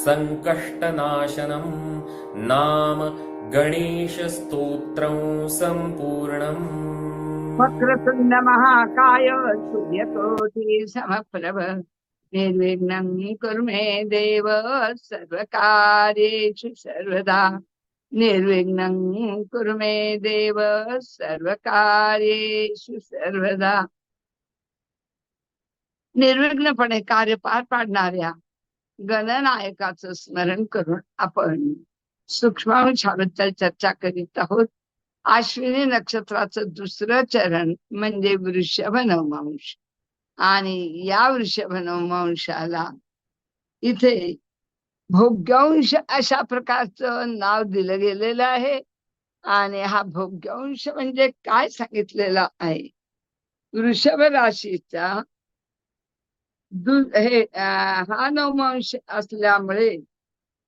सङ्कष्टनाशनम् नाम गणेशस्तोत्रं सम्पूर्णम्। वक्रतुण्ड महाकाय सूर्यकोटि समप्रभ निर्विघ्नं कुर्मे देव सर्वकार्येषु सर्वदा। निर्विघ्नं कुरु मे देव सर्वकार्येषु सर्वदा। निर्विघ्नपणे कार्य पार पाडणाऱ्या गणनायकाचं स्मरण करून आपण सूक्ष्मांशाबद्दल चर्चा करीत आहोत. आश्विनी नक्षत्राचं दुसरं चरण म्हणजे वृषभ नवमांश. आणि या वृषभ नवमांशाला इथे भोग्यांश अशा प्रकारचं नाव दिलं गेलेलं आहे. आणि हा भोग्यांश म्हणजे काय सांगितलेला आहे? वृषभ राशीचा हे अं, हा असल्यामुळे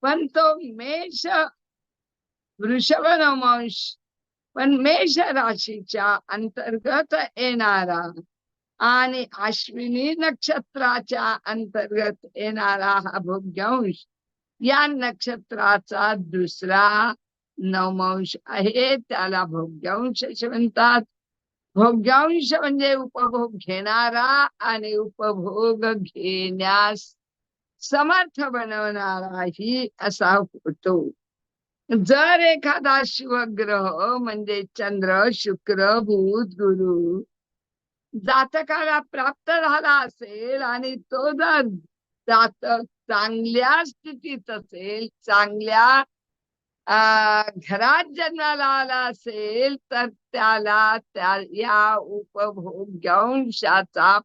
पण तो मेष वृषभ नवमांश पण मेष राशीच्या अंतर्गत येणारा आणि अश्विनी नक्षत्राच्या अंतर्गत येणारा हा भोग्यांश या नक्षत्राचा दुसरा नवमांश आहे. त्याला भोग्यांश म्हणतात. भोग्यांश म्हणजे उपभोग घेणारा आणि उपभोग घेण्यास समर्थ बनवणाराही असा होतो जर एखादा शिवग्रह म्हणजे चंद्र शुक्र बुध गुरु जातकाला प्राप्त झाला असेल आणि तो जर जातक चांगल्या स्थितीत असेल चांगल्या घरात जन्माला आला असेल तर त्याला त्या या उपभोग्यांशाचा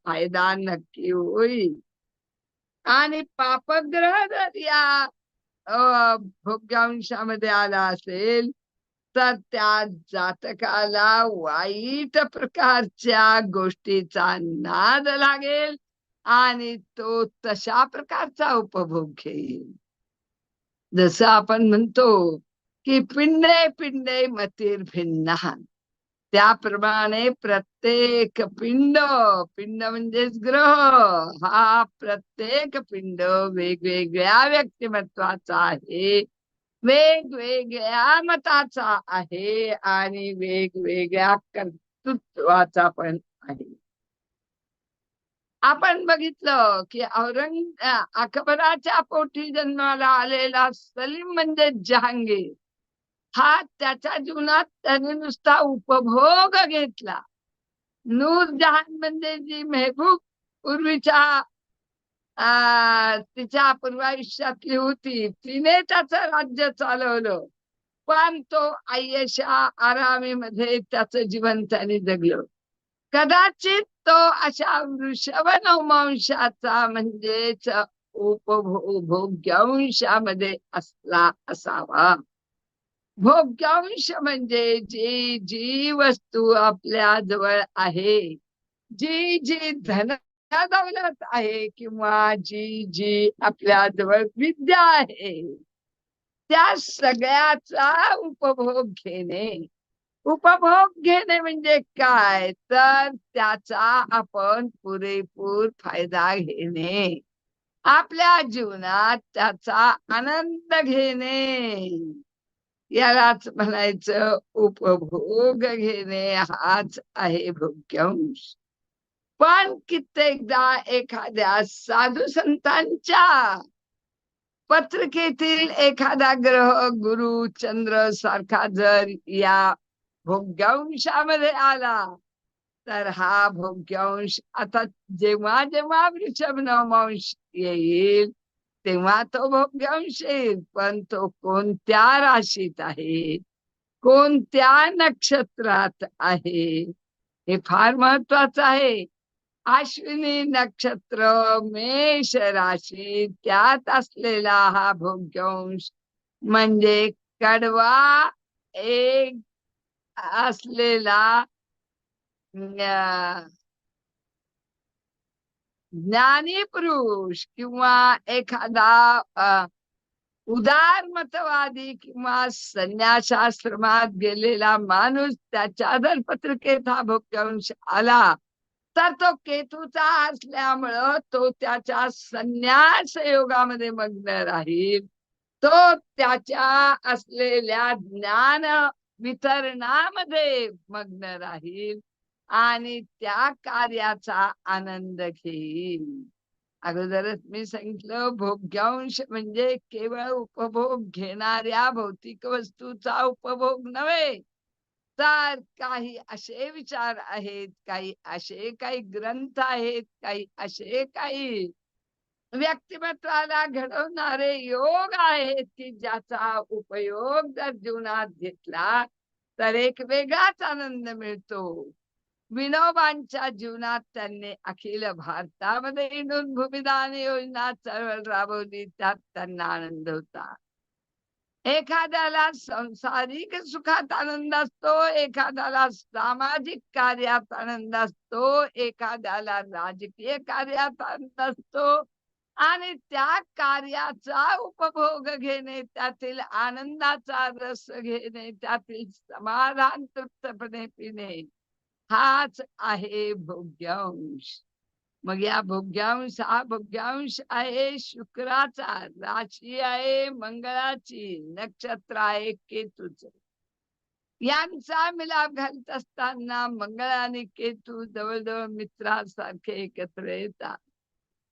फायदा नक्की होईल आणि पापग्रह जर या भोग्यांशामध्ये आला असेल तर त्या जातकाला वाईट प्रकारच्या गोष्टीचा नाद लागेल आणि तो तशा प्रकारचा उपभोग घेईल जसं आपण म्हणतो की पिंडे पिंडे मतीर भिन्न। त्याप्रमाणे प्रत्येक पिंड पिंड म्हणजेच ग्रह हा प्रत्येक पिंड वेगवेगळ्या व्यक्तिमत्वाचा आहे. वेगवेगळ्या मताचा आहे आणि वेगवेगळ्या कर्तृत्वाचा पण आहे. आपण बघितलं की औरंग अकबराच्या पोटी जन्माला आलेला सलीम म्हणजे जहांगीर. हा त्याच्या जीवनात त्याने नुसता उपभोग घेतला. नूर जहान म्हणजे जी मेहबूब पूर्वीच्या तिच्या तिच्या पूर्वायुष्यातली होती तिने त्याचं राज्य चालवलं. पण तो आयशा आरामीमध्ये त्याचं जीवन त्याने जगलं. कदाचित तो अशा वृषभ नवमांशाचा म्हणजेच उपभोग्यांशामध्ये असला असावा. भोग्यांश म्हणजे जी जी वस्तू आपल्या जवळ आहे. जी जी धन दौलत आहे किंवा जी जी आपल्या जवळ विद्या आहे त्या सगळ्याचा उपभोग घेणे. उपभोग घेणे म्हणजे काय? तर त्याचा आपण पुरेपूर फायदा घेणे. आपल्या जीवनात त्याचा आनंद घेणे. यालाच म्हणायचं उपभोग घेणे हाच आहे भोग्यांश. पण कित्येकदा एखाद्या साधू संतांच्या पत्रिकेतील एखादा ग्रह गुरु चंद्र सारखा जर या भोग्यांशामध्ये आला तर हा भोग्यांश आता जेव्हा जेव्हा वृषभ नवमांश येईल तेव्हा तो भोग्यांश येईल पण तो कोणत्या राशीत आहे? कोणत्या नक्षत्रात आहे? हे फार महत्वाचं आहे. अश्विनी नक्षत्र मेष राशी त्यात असलेला हा भोग्यांश म्हणजे कडवा एक असलेला ज्ञानी पुरुष किंवा एखादा उदारमतवादी किंवा संन्यासाश्रमात गेलेला माणूस त्याच्या दरपत्रिकेत हा भोग्यांश आला तर तो केतूचा असल्यामुळं तो त्याच्या संन्यास योगामध्ये मग्न राहील. तो त्याच्या असलेल्या ज्ञान वितरणामध्ये मग्न राहील. आणि त्या कार्याचा आनंद घेईल अगोदरच मी सांगितलं भोग्यांश म्हणजे केवळ उपभोग घेणाऱ्या भौतिक वस्तूचा उपभोग नव्हे तर काही असे विचार आहेत काही असे काही ग्रंथ आहेत काही असे काही व्यक्तिमत्वाला घडवणारे योग आहेत की ज्याचा उपयोग जर जीवनात घेतला तर एक वेगळाच आनंद मिळतो. विनोबांच्या जीवनात त्यांनी अखिल भारतामध्ये येऊन भूमिदान योजना चळवळ राबवली त्यात त्यांना आनंद होता एखाद्याला संसारिक सुखात आनंद असतो एखाद्याला सामाजिक कार्यात आनंद असतो एखाद्याला राजकीय कार्यात आनंद असतो आणि त्या कार्याचा उपभोग घेणे त्यातील आनंदाचा रस घेणे त्यातील समाधान तृप्तपणे पिणे हाच आहे भोग्यांश. मग या भोग्यांश हा भोग्यांश आहे शुक्राचा राशी आहे मंगळाची नक्षत्र आहे केतूच. यांचा मिलाप घालत असताना मंगळ आणि केतू जवळजवळ मित्रासारखे एकत्र येतात.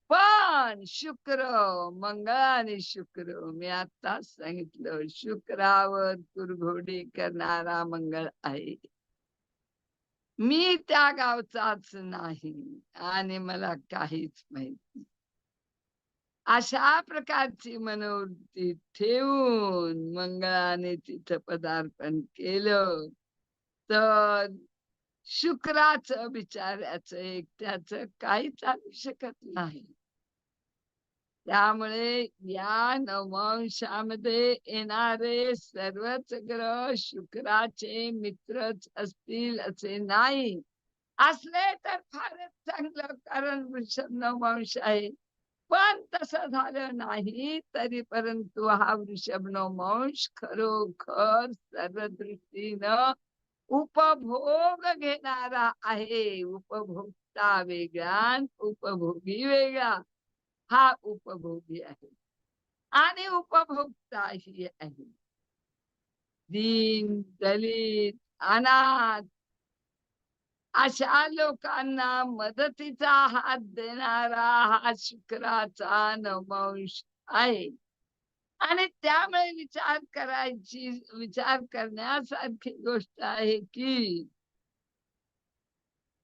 पण शुक्र मंगळ आणि शुक्र मी आता सांगितलं शुक्रावर कुरघोडी करणारा मंगळ आहे. मी त्या गावचाच नाही आणि मला काहीच माहीत नाही. अशा प्रकारची मनोवृत्ती ठेवून मंगळाने तिथं पदार्पण केलं. तर शुक्राचं बिचाऱ्याचं एकट्याचं काही चालू शकत नाही. त्यामुळे या नवंशामध्ये येणारे सर्वच ग्रह शुक्राचे मित्रच असतील असे नाही. असले तर फारच चांगलं कारण वृषभ नवंश आहे. पण तसं झालं नाही तरी परंतु हा वृषभ नवंश खरोखर सर्व दृष्टीनं उपभोग घेणारा आहे. उपभोक्ता वेगळा उपभोगी वेगळा हा उपभोगी आहे. आणि उपभोक्ता ही आहे. दीन दलित अनाथ अशा लोकांना मदतीचा हात देणारा हा शुक्राचा नवंश आहे. आणि त्यामुळे विचार करायची विचार करण्यासारखी गोष्ट आहे की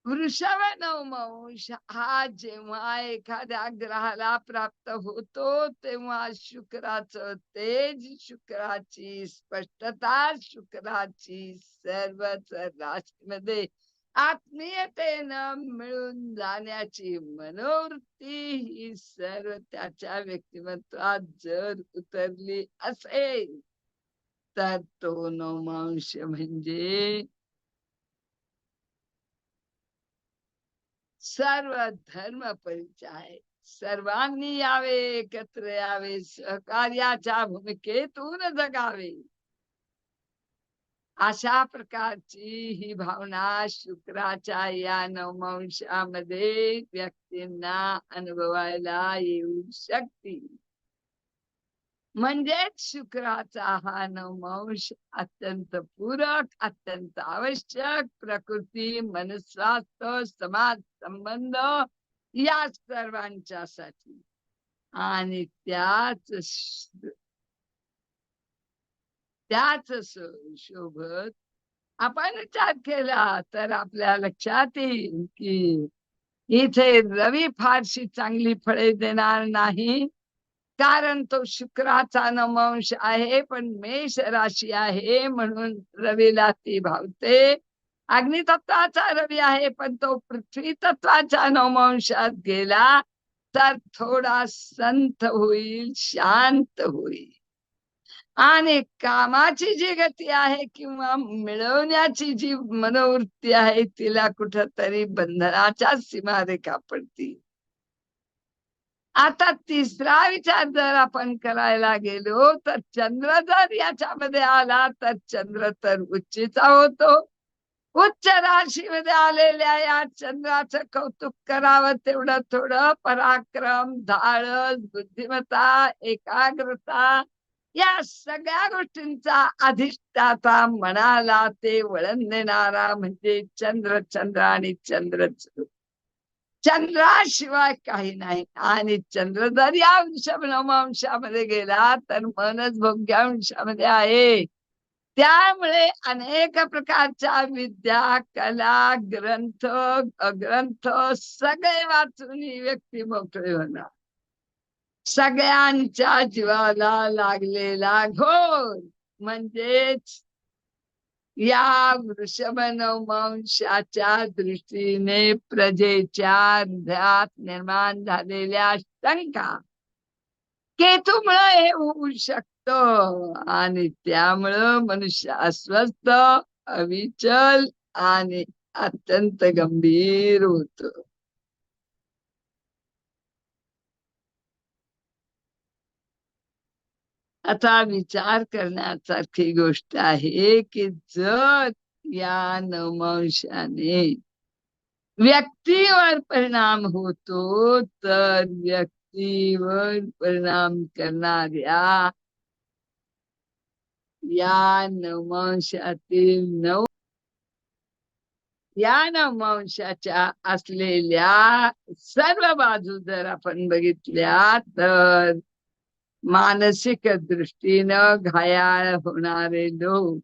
वृषभ नवमांश हा जेव्हा एखाद्या ग्रहाला प्राप्त होतो तेव्हा शुक्राचं तेज शुक्राची स्पष्टता शुक्राची सर्वच राशीमध्ये आत्मीयतेनं मिळून जाण्याची मनोवृत्ती ही सर्व त्याच्या व्यक्तिमत्वात जर उतरली असेल तर तो नवमांश म्हणजे सर्व धर्म परिचय सर्वांनी यावे एकत्र यावे सहकार्याच्या भूमिकेतून जगावे. अशा प्रकारची ही भावना शुक्राच्या या नवमांशामध्ये व्यक्तींना अनुभवायला येऊ शकतील म्हणजेच शुक्राचा हा नवमांश अत्यंत पूरक अत्यंत आवश्यक प्रकृती मनस्वास्थ्य समाज संबंध या सर्वांच्यासाठी. आणि त्याच त्याच स- शोभत आपण विचार केला तर आपल्या लक्षात येईल की इथे रवी फारशी चांगली फळे देणार नाही. कारण तो शुक्राचा नवंश आहे पण मेष राशी आहे म्हणून रवीला ती भावते. अग्नितत्वाचा रवी आहे पण तो पृथ्वी तत्वाच्या नवमांशात गेला तर थोडा संत होईल शांत होईल. आणि कामाची जी गती आहे किंवा मिळवण्याची जी मनोवृत्ती आहे तिला कुठतरी बंधनाच्या सीमारेखा पडतील. आता तिसरा विचार जर आपण करायला गेलो तर चंद्र जर याच्यामध्ये आला तर चंद्र तर उच्चीचा होतो. उच्च राशीमध्ये आलेल्या या चंद्राचं कौतुक करावं तेवढं थोडं. पराक्रम धाडस बुद्धिमत्ता एकाग्रता या सगळ्या गोष्टींचा अधिष्ठाता मनाला ते वळण देणारा म्हणजे चंद्र चंद्र आणि चंद्र चंद्राशिवाय काही नाही. आणि चंद्र जर या अंशामध्ये गेला तर मनच भोग्या अंशामध्ये आहे. त्यामुळे अनेक प्रकारच्या विद्या कला ग्रंथ अग्रंथ सगळे वाचून ही व्यक्ती मोकळे होणार. सगळ्यांच्या जीवाला लागलेला घोर म्हणजेच या वृषभ नवमांशाच्या दृष्टीने प्रजेच्या हृदयात निर्माण झालेल्या शंका केतूमुळं हे होऊ शकतं आणि त्यामुळं मनुष्य अस्वस्थ अविचल आणि अत्यंत गंभीर होत. आता विचार करण्यासारखी गोष्ट आहे की जर या नवमांशाने व्यक्तीवर परिणाम होतो तर व्यक्तीवर परिणाम करणाऱ्या या नवमांशातील नव या नवमांशाच्या असलेल्या सर्व बाजू जर आपण बघितल्या तर मानसिक दृष्टीनं घायाळ होणारे लोक.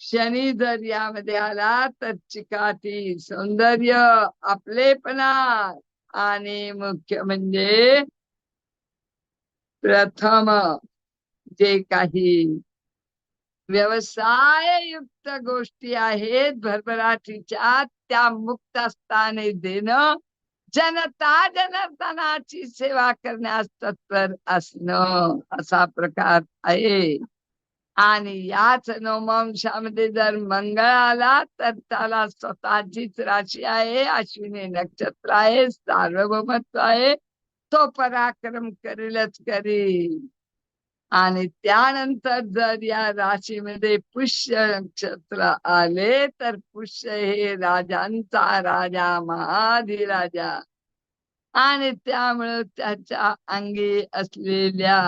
शनी जर यामध्ये आला तर चिकाटी सौंदर्य आपलेपणा आणि मुख्य म्हणजे प्रथम जे काही व्यवसाय युक्त गोष्टी आहेत भरभराटीच्या त्या मुक्त स्थाने देणं जनता जनार्दनाची सेवा करण्यास तत्पर असणं असा प्रकार आहे. आणि याच नवमांशामध्ये जर मंगळ आला तर त्याला स्वतःचीच राशी आहे अश्विनी नक्षत्र आहे सार्वभौमत्व आहे. तो पराक्रम करेलच करील. आणि त्यानंतर जर या राशीमध्ये पुष्य नक्षत्र आले तर पुष्य हे राजांचा राजा महाधिराजा. आणि त्यामुळे त्याच्या अंगी असलेल्या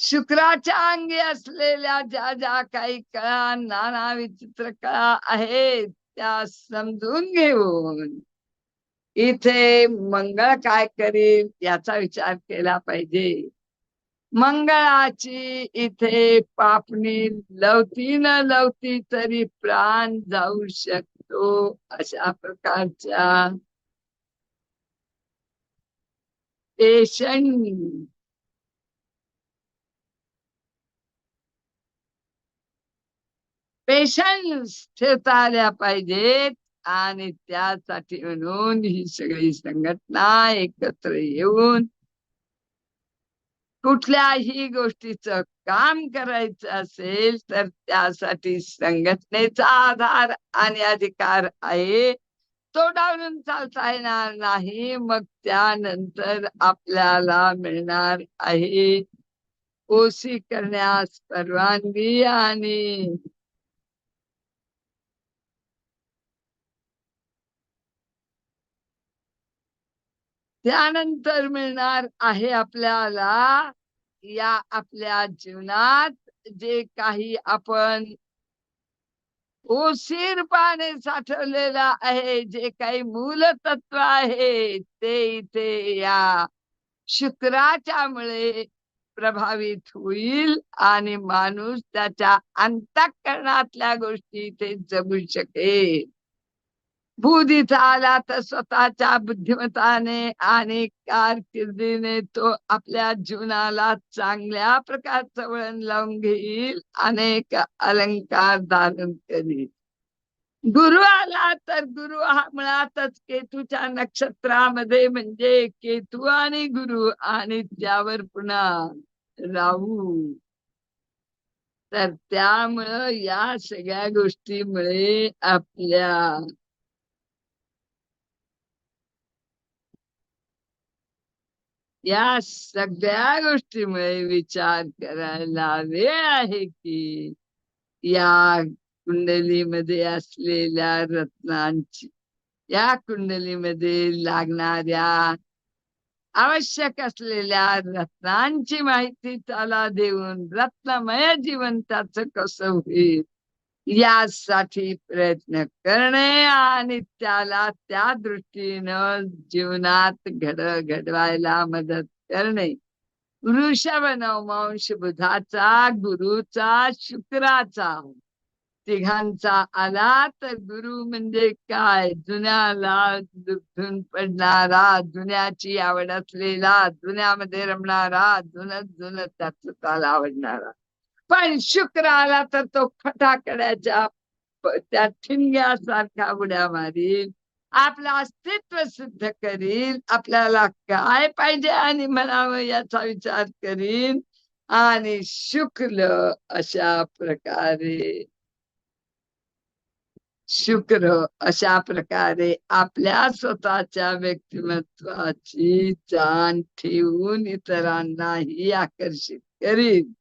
शुक्राच्या अंगी असलेल्या ज्या ज्या काही कळा नाना विचित्र कळा आहेत त्या समजून घेऊन इथे मंगळ काय करेल याचा विचार केला पाहिजे. मंगळाची इथे पापणी लवती न लवती तरी प्राण जाऊ शकतो अशा प्रकारच्या. पेशंट पेशन्स ठेवता आल्या पाहिजेत आणि त्यासाठी म्हणून ही सगळी संघटना एकत्र येऊन कुठल्याही गोष्टीचं काम करायचं असेल तर त्यासाठी संघटनेचा आधार आणि अधिकार आहे. तो डावलून चालता येणार नाही. मग त्यानंतर आपल्याला मिळणार आहे. ओसी करण्यास परवानगी आणि त्यानंतर मिळणार आहे आपल्याला या आपल्या जीवनात जे काही आपण ओशीरपाने साठवलेलं आहे जे काही मूलतत्व आहे ते इथे या शुक्राच्यामुळे प्रभावित होईल आणि माणूस त्याच्या अंतःकरणातल्या गोष्टी इथे जगू शकेल. बुद्धीचा आला तर स्वतःच्या बुद्धिमत्ताने आणि कारकिर्दीने तो आपल्या जीवनाला चांगल्या प्रकारचं वळण लावून घेईल अनेक अलंकार धारण करील. गुरु आला तर गुरु हा मुळातच केतूच्या नक्षत्रामध्ये म्हणजे केतू आणि गुरु आणि त्यावर पुन्हा राहू. तर त्यामुळं या सगळ्या गोष्टीमुळे आपल्या या सगळ्या गोष्टीमुळे विचार करायला वेळ आहे की या कुंडलीमध्ये असलेल्या रत्नांची या कुंडलीमध्ये लागणाऱ्या आवश्यक असलेल्या रत्नांची माहिती त्याला देऊन रत्नमय जीवन त्याच कसं होईल? यासाठी प्रयत्न करणे आणि त्याला त्या दृष्टीनं जीवनात घड घडवायला मदत करणे. वृषभ नवमांश बुधाचा गुरुचा शुक्राचा तिघांचा आला तर गुरु म्हणजे काय? जुन्याला दुखून पडणारा जुन्याची आवड असलेला जुन्यामध्ये रमणारा जुनत जुन त्याच त्याला आवडणारा. पण शुक्र आला तर तो फटाकड्याच्या त्या ठिणग्यासारखा उड्या मारील आपलं अस्तित्व सिद्ध करील आपल्याला काय पाहिजे आणि म्हणावं याचा विचार करील आणि शुक्ल अशा प्रकारे शुक्र अशा प्रकारे आपल्या स्वतःच्या व्यक्तिमत्वाची जाण ठेवून इतरांनाही आकर्षित करील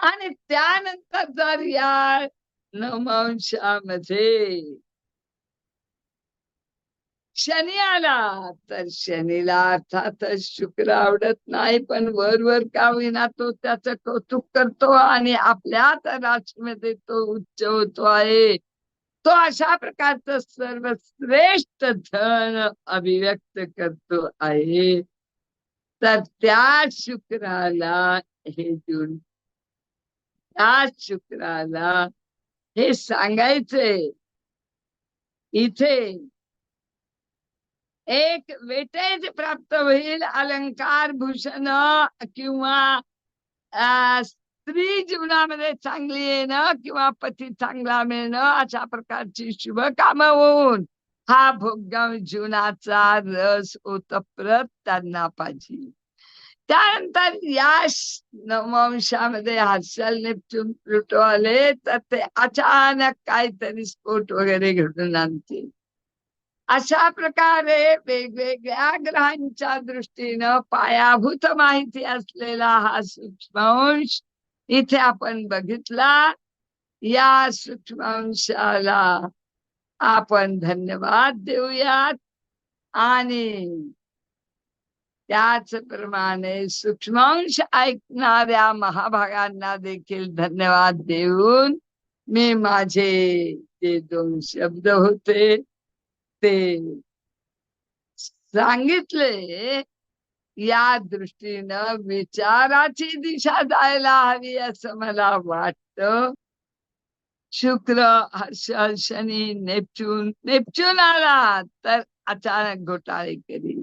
आणि त्यानंतर जर या नवमांशामध्ये शनी आला तर शनीला अर्थातच शुक्र आवडत नाही पण वर वर का होईना तो त्याचं कौतुक करतो आणि आपल्याच राशीमध्ये तो उच्च होतो आहे. तो अशा प्रकारचं सर्वश्रेष्ठ धन अभिव्यक्त करतो आहे. तर त्या शुक्राला हे जून त्या शुक्राला हे सांगायचे. इथे एक वेटेज प्राप्त होईल अलंकार भूषण किंवा स्त्री जीवनामध्ये चांगली येणं किंवा पती चांगला मिळणं अशा प्रकारची शुभ काम होऊन हा भोग्य जीवनाचा रस ओतप्रत त्यांना पाहिजे. त्यानंतर या नवमांशामध्ये हास्यल नेपच्यून प्लुटो आले तर ते अचानक काहीतरी स्फोट वगैरे घडून आणतील अशा प्रकारे वेगवेगळ्या ग्रहांच्या दृष्टीनं पायाभूत माहिती असलेला हा सूक्ष्मांश इथे आपण बघितला या सूक्ष्मांशाला आपण धन्यवाद देऊयात आणि त्याचप्रमाणे सूक्ष्मांश ऐकणाऱ्या महाभागांना देखील धन्यवाद देऊन मी माझे जे दोन शब्द होते ते सांगितले. या दृष्टीनं विचाराची दिशा जायला हवी असं मला वाटतं. शुक्र हर्ष शनी नेपच्यून नेपच्यून आला तर अचानक घोटाळे करी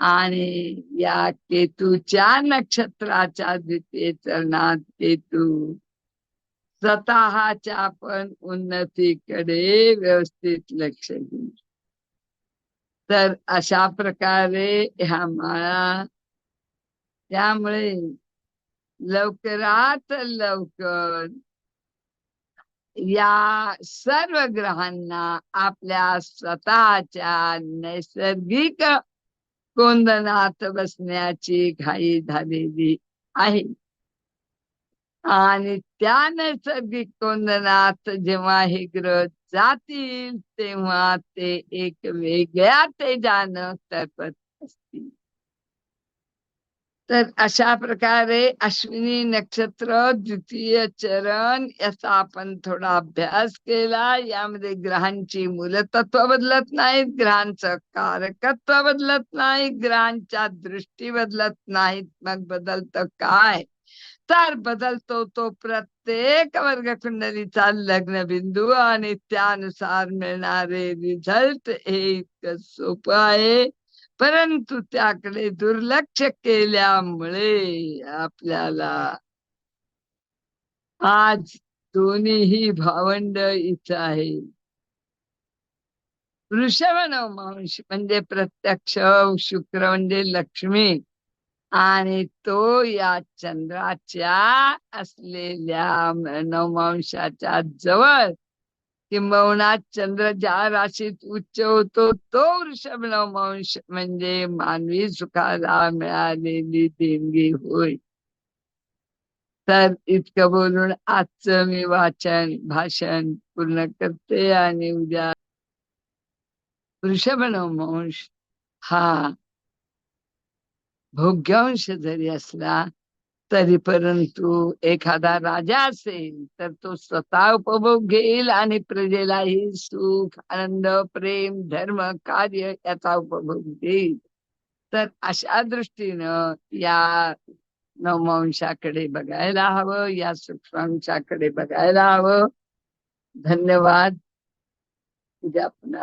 आणि या केतूच्या नक्षत्राच्या द्वितीय चरणात केतू. स्वतःच्या पण उन्नतीकडे व्यवस्थित लक्ष देईल तर अशा प्रकारे ह्या माळा त्यामुळे लवकरात लवकर या सर्व ग्रहांना आपल्या स्वतःच्या नैसर्गिक कोंदणात बसण्याची घाई झालेली आहे. आणि त्या नैसर्गिक कोंदनात जेव्हा हे ग्रह जातील तेव्हा ते एक वेगळ्या ते तेजानं तरपत असतील. तर अशा प्रकारे अश्विनी नक्षत्र द्वितीय चरण याचा आपण थोडा अभ्यास केला. यामध्ये ग्रहांची मूलतत्व बदलत नाहीत ग्रहांचं कारकत्व बदलत नाही ग्रहांच्या दृष्टी बदलत नाहीत. मग बदलतं काय? तर बदलतो तो प्रत्येक वर्गकुंडलीचा लग्न बिंदू आणि त्यानुसार मिळणारे रिझल्ट हे इतकं सोपं आहे. परंतु त्याकडे दुर्लक्ष केल्यामुळे आपल्याला आज दोन्हीही भावंड इथं आहे. वृषभ नवमांश म्हणजे प्रत्यक्ष शुक्र म्हणजे लक्ष्मी आणि तो या चंद्राच्या असलेल्या नवमांशाच्या जवळ किंबहुना चंद्र ज्या राशीत उच्च होतो तो वृषभ नवमांश म्हणजे मानवी सुखाला मिळालेली देणगी होय. तर इतकं बोलून आजचं मी वाचन भाषण पूर्ण करते आणि उद्या वृषभ नवमांश हा भोग्यांश जरी असला तरी परंतु एखादा राजा असेल तर तो स्वतः उपभोग घेईल आणि प्रजेलाही सुख आनंद प्रेम धर्म कार्य याचा उपभोग देईल. तर अशा दृष्टीनं या नवमांशाकडे बघायला हवं या सूक्ष्मांशाकडे बघायला हवं. धन्यवाद. उद्या पुन्हा